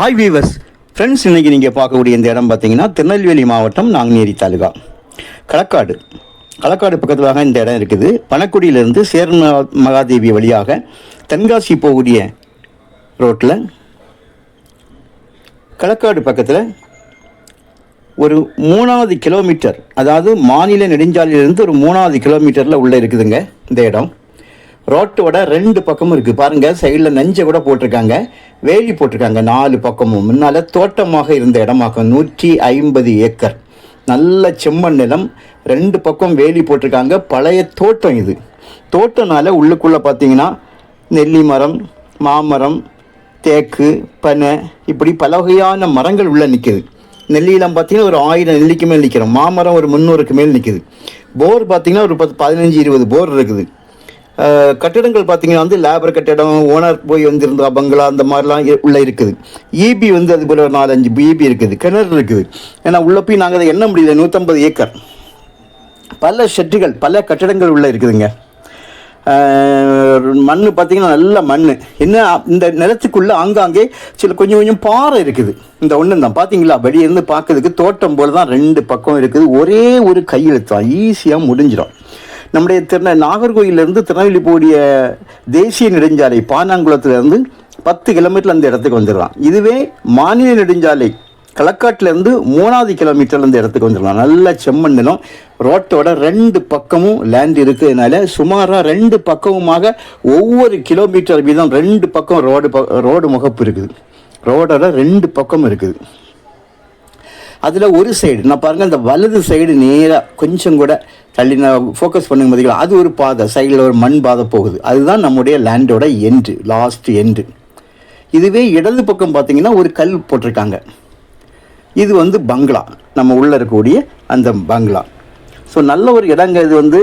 Hi viewers friends இன்றைக்கி நீங்கள் பார்க்கக்கூடிய இந்த இடம் பார்த்தீங்கன்னா திருநெல்வேலி மாவட்டம் நாங்குநேரி தாலுகா. களக்காடு களக்காடு பக்கத்துலாக இந்த இடம் இருக்குது. பணக்குடியிலிருந்து சேர்ம மகாதேவி வழியாக தென்காசி போகக்கூடிய ரோட்டில் களக்காடு பக்கத்தில் ஒரு மூணாவது கிலோமீட்டர் அதாவது மாநில நெடுஞ்சாலையிலிருந்து ஒரு மூணாவது கிலோமீட்டரில் உள்ளே இருக்குதுங்க இந்த இடம். ரோட்டோட ரெண்டு பக்கமும் இருக்குது பாருங்கள் சைடில் நெஞ்சை கூட போட்டிருக்காங்க. வேலி போட்டிருக்காங்க நாலு பக்கமும். முன்னால் தோட்டமாக இருந்த இடமாகும் நூற்றி ஐம்பது ஏக்கர். நல்ல செம்மண் நிலம். ரெண்டு பக்கம் வேலி போட்டிருக்காங்க. பழைய தோட்டம் இது. தோட்டம்னால உள்ளுக்குள்ளே பார்த்தீங்கன்னா நெல்லி மரம் மாமரம் தேக்கு பனை இப்படி பல வகையான மரங்கள் உள்ளே நிற்குது நெல்லியெல்லாம் பார்த்தீங்கன்னா ஒரு ஆயிரம் நெல்லிக்கு மேல் நிற்கிறோம் மாமரம் ஒரு முந்நூறுக்கு மேல் நிற்கிது போர் பார்த்தீங்கன்னா ஒரு பத்து பதினஞ்சு இருபது போர் இருக்குது. கட்டிடங்கள் பார்த்தீங்கன்னா வந்து லேபர் கட்டிடம் ஓனர் போய் வந்திருந்த பங்களா அந்த மாதிரிலாம் உள்ளே இருக்குது. ஈபி வந்து அது போல் ஒரு நாலஞ்சு பிபி இருக்குது கிணறு இருக்குது. ஏன்னா உள்ளே போய் நாங்கள் அதை எண்ண முடியல நூற்றம்பது ஏக்கர். பல ஷெட்டுகள் பல கட்டிடங்கள் உள்ளே இருக்குதுங்க. மண் பார்த்தீங்கன்னா நல்ல மண் என்ன இந்த நிலத்துக்குள்ளே ஆங்காங்கே சில கொஞ்சம் கொஞ்சம் பாறை இருக்குது. இந்த ஒன்று தான். பார்த்தீங்களா வெளியே இருந்து பார்க்கறதுக்கு தோட்டம் போல் தான் ரெண்டு பக்கம் இருக்குது. ஒரே ஒரு கையெழுத்து தான். ஈஸியாக முடிஞ்சிடும். நம்முடைய திருநெ நாகர்கோயிலிருந்து திருநெல்வேலி போடிய தேசிய நெடுஞ்சாலை பானாங்குளத்துலேருந்து பத்து கிலோமீட்டர் அந்த இடத்துக்கு வந்துடலாம். இதுவே மாநில நெடுஞ்சாலை களக்காட்டிலேருந்து மூணாவது கிலோமீட்டர்லேருந்து இடத்துக்கு வந்துடலாம். நல்ல செம்மண் நிலம். ரோட்டோட ரெண்டு பக்கமும் லேண்ட் இருக்கிறதுனால சுமாராக ரெண்டு பக்கமுமாக ஒவ்வொரு கிலோமீட்டர் வீதம் ரெண்டு பக்கம் ரோடு ப- ரோடு முகப்பு இருக்குது. ரோடோட ரெண்டு பக்கம் இருக்குது. அதில் ஒரு சைடு நான் பாருங்கள் அந்த வலது சைடு நேராக கொஞ்சம் கூட தள்ளி நான் ஃபோக்கஸ் பண்ணுங்க பார்த்தீங்களா அது ஒரு பாதை சைடில் ஒரு மண் பாதை போகுது. அதுதான் நம்முடைய லேண்டோட எண்டு லாஸ்ட் எண்டு இதுவே இடது பக்கம் பார்த்தீங்கன்னா ஒரு கல் போட்டிருக்காங்க. இது வந்து பங்களா. நம்ம உள்ளே இருக்கக்கூடிய அந்த பங்களா. ஸோ நல்ல ஒரு இடங்க இது வந்து.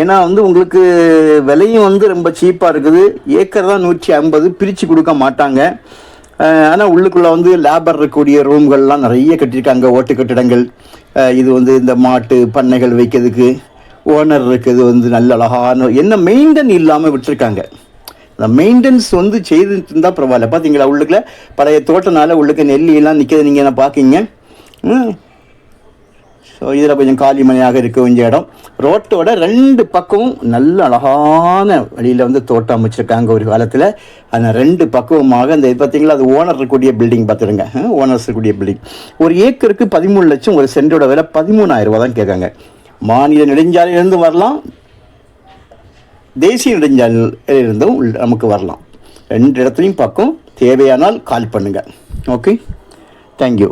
ஏன்னா வந்து உங்களுக்கு விலையும் வந்து ரொம்ப சீப்பாக இருக்குது. ஏக்கர் தான் நூற்றி ஐம்பது பிரித்து கொடுக்க மாட்டாங்க. ஆனால் உள்ளுக்குள்ளே வந்து லேபர் இருக்கக்கூடிய ரூம்கள்லாம் நிறைய கட்டியிருக்காங்க ஓட்டு கட்டிடங்கள். இது வந்து இந்த மாட்டு பண்ணைகள் வைக்கிறதுக்கு ஓனர் இருக்குது வந்து நல்ல அழகான என்ன மெயின்டைன் இல்லாமல் விட்டுருக்காங்க. அந்த மெயின்டெனன்ஸ் வந்து செய்துட்டு இருந்தால் பரவாயில்ல. பார்த்தீங்களா உள்ளுக்குள்ள பழைய தோட்டனால உள்ளுக்கு நெல்லியெல்லாம் நிற்கிறது நீங்கள் என்ன பார்க்கீங்க ஸோ இதில் கொஞ்சம் காலிமனையாக இருக்க வேண்டிய இடம். ரோட்டோட ரெண்டு பக்கமும் நல்ல அழகான வழியில் வந்து தோட்டம் அமைச்சிருக்காங்க ஒரு காலத்தில். அந்த ரெண்டு பக்கமுமாக இந்த இது பார்த்தீங்களா அது ஓனர் இருக்கக்கூடிய பில்டிங் பார்த்துருங்க ஓனர்ஸ் இருக்கக்கூடிய பில்டிங் ஒரு ஏக்கருக்கு பதிமூணு லட்சம் ஒரு சென்டோட விலை பதிமூணாயிரம் ரூபா தான் கேட்காங்க. மாநில நெடுஞ்சாலையிலேருந்து வரலாம். தேசிய நெடுஞ்சாலையிலிருந்தும் நமக்கு வரலாம். ரெண்டு இடத்துலையும் பக்கம். தேவையானால் கால் பண்ணுங்கள் ஓகே தேங்க்யூ